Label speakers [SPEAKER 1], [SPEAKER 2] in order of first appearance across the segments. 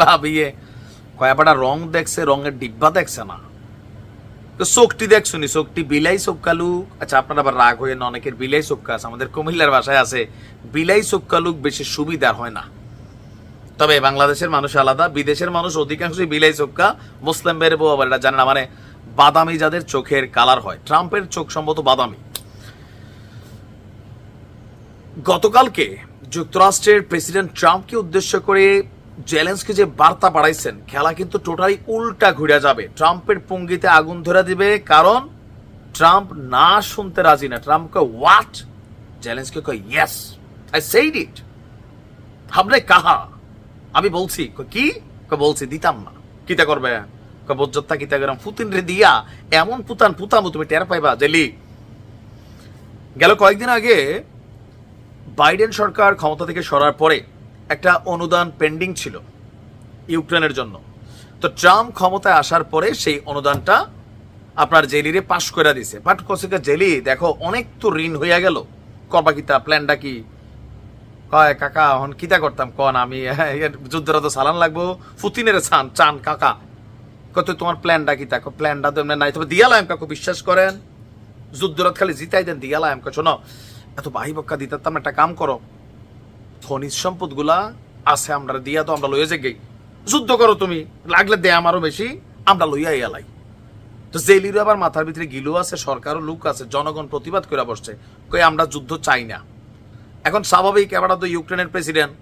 [SPEAKER 1] ভাবিয়ে কয়াপাটা রং দেখছে, রঙের ডিব্বা দেখছে না। তো চোখটি দেখছ চোখটি বিলাই আচ্ছা আপনার আবার রাগ হয়ে না? অনেকের বিলাই আছে, আমাদের কুমিল্লার ভাষায় আছে। বিলাই বেশি সুবিধার হয় না। তবে বাংলাদেশের মানুষ আলাদা, বিদেশের মানুষ অধিকাংশই বিলাই চোখকা মুসলিম বের বউ আবার এটা জানে না মানে বাদামি যাদের চোখের কালার হয়। ট্রাম্পের চোখ সম্ভবত বাদামি। গতকালকে যুক্তরাষ্ট্রের প্রেসিডেন্ট ট্রাম্পকে উদ্দেশ্য করে জেলেন্সকে যে বার্তা পাঠাইছেন খেলা কিন্তু টোটালি উল্টা ঘুরে যাবে। ট্রাম্পের পুঙ্গিতে আগুন ধরে দিবে কারণ ট্রাম্প না শুনতে রাজি না। ট্রাম্পকে হোয়াট জেলেন্সকে কয় ইয়েস আই সেইড ইট হাবলে কাহা? আমি বলছি কি? কয়, বলছি দিতাম না। কিতা করবে? কয়, বজ্জত্তা কিতা গরম ফুতিন রে দিয়া এমন পুতান পুতামু তুমি টের পাইবা জেলি গেল কয়েকদিন আগে বাইডেন সরকার ক্ষমতা থেকে সরার পরে একটা অনুদান পেন্ডিং ছিল ইউক্রেনের জন্য। তো ট্রাম্প ক্ষমতায় আসার পরে সেই অনুদানটা আপনার জেলিরে পাশ করে দিছে বাট কসিকা জেলি, দেখো, অনেক তো ঋণ হইয়া গেল। করবা কিতা প্ল্যানটা কি? কয়, কাকা, হন কিতা করতাম? কন, আমি যুদ্ধরা তো সালান লাগবো। ফুতিনের চান চান, কাকা। কত তোমার প্ল্যানটা কিতা প্ল্যানটা তো? এমনি নাই। তবে দিয়ালাম কাকু, বিশ্বাস করেন। যুদ্ধরাত খালি জিতাই দেন দিয়ালাম কা শোনো, এত বাহি বক্কা দিতাম, একটা কাম করো। খনিজ সম্পদগুলা আছে, আমরা দিয়া তো আমরা লইয়া যে গেই। যুদ্ধ করো তুমি, লাগলে দে আমারও বেশি, আমরা লইয়া এলাই। তো জেলির আবার মাথার ভিতরে গিলু আছে, সরকারও লোক আছে, জনগণ প্রতিবাদ করে বসছে, কই আমরা যুদ্ধ চাই না। এখন স্বাভাবিক এবার তো ইউক্রেনের প্রেসিডেন্ট।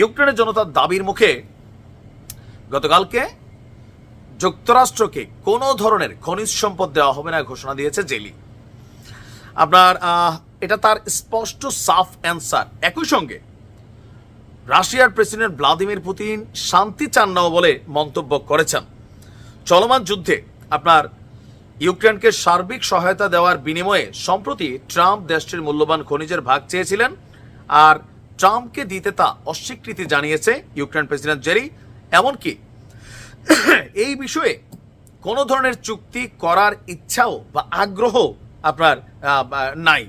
[SPEAKER 1] ইউক্রেনের জনতার দাবির মুখে গতকালকে যুক্তরাষ্ট্রকে কোনো ধরনের খনিজ সম্পদ দেওয়া হবে না ঘোষণা দিয়েছে জেলি। আপনার এটা তার স্পষ্ট সাফ অ্যান্সার। একই সঙ্গে রাশিয়ার প্রেসিডেন্ট ভ্লাদিমির পুতিন শান্তি চান না বলে মন্তব্য করেছেন। চলমান যুদ্ধে আপনার ইউক্রেনকে সার্বিক সহায়তা দেওয়ার বিনিময়ে সম্প্রতি ট্রাম্প দেশটির মূল্যবান খনিজের ভাগ চেয়েছিলেন আর ট্রাম্পকে দিতে তা অস্বীকৃতি জানিয়েছে ইউক্রেন প্রেসিডেন্ট জেরি। এমনকি এই বিষয়ে কোনো ধরনের চুক্তি করার ইচ্ছাও বা আগ্রহ আপনার নাই।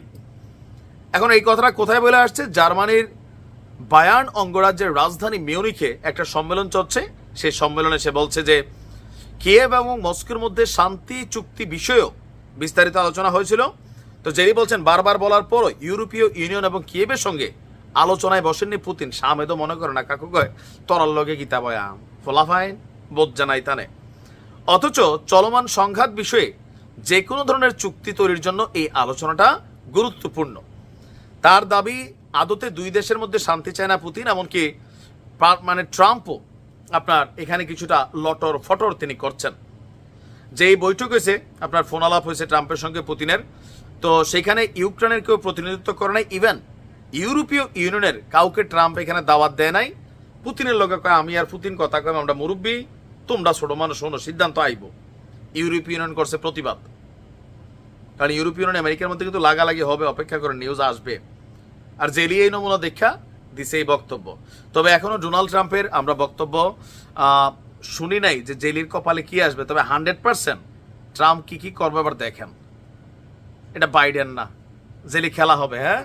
[SPEAKER 1] এখন এই কথাটা কোথায় বলে আসছে? জার্মানির বায়ার্ন অঙ্গরাজ্যের রাজধানী মিউনিখে একটা সম্মেলন চলছে। সেই সম্মেলনে সে বলছে যে, কিয়েভ এবং মস্কোর মধ্যে শান্তি, চুক্তি বিষয়েও বিস্তারিত আলোচনা হয়েছিল। তো জেরি বলছেন, বারবার বলার পরও ইউরোপীয় ইউনিয়ন এবং কিয়েভের সঙ্গে আলোচনায় বসেননি পুতিন। সামেদ মনে করে না কাকু কয় তরার লগে গীতা বয়া ফোলাফাইন, বোধ জানাই তানে। অথচ চলমান সংঘাত বিষয়ে যে কোনো ধরনের চুক্তি তৈরির জন্য এই আলোচনাটা গুরুত্বপূর্ণ। তার দাবি আদতে দুই দেশের মধ্যে শান্তি চায় না পুতিন, এমনকি মানে ট্রাম্পও আপনার এখানে কিছুটা লটর ফটর তিনি করছেন। যে এই বৈঠক হয়েছে, আপনার ফোন আলাপ হয়েছে ট্রাম্পের সঙ্গে পুতিনের, তো সেখানে ইউক্রেনের কেউ প্রতিনিধিত্ব করে নাই। ইভেন ইউরোপীয় ইউনিয়নের কাউকে ট্রাম্প এখানে দাওয়াত দেয় নাই। পুতিনের লোকে কয়, আমি আর পুতিন কথা কয় আমরা মুরব্বী, তোমরা ছোট মানুষ, শোনো, সিদ্ধান্ত আইব। ইউরোপীয় ইউনিয়ন করছে প্রতিবাদ। কারণ ইউরোপীয় ইউনিয়ন আমেরিকার মধ্যে কিন্তু লাগালাগি হবে, অপেক্ষা করে নিউজ আসবে। আর জেলি এই নমুনা দেখা দিছে এই বক্তব্য। তবে এখনও ডোনাল্ড ট্রাম্পের আমরা বক্তব্য শুনি নাই যে জেলির কপালে কি আসবে। তবে হান্ড্রেড পার্সেন্ট ট্রাম্প কি কি করবে এবার দেখেন। এটা বাইডেন না। জেলি খেলা হবে হ্যাঁ?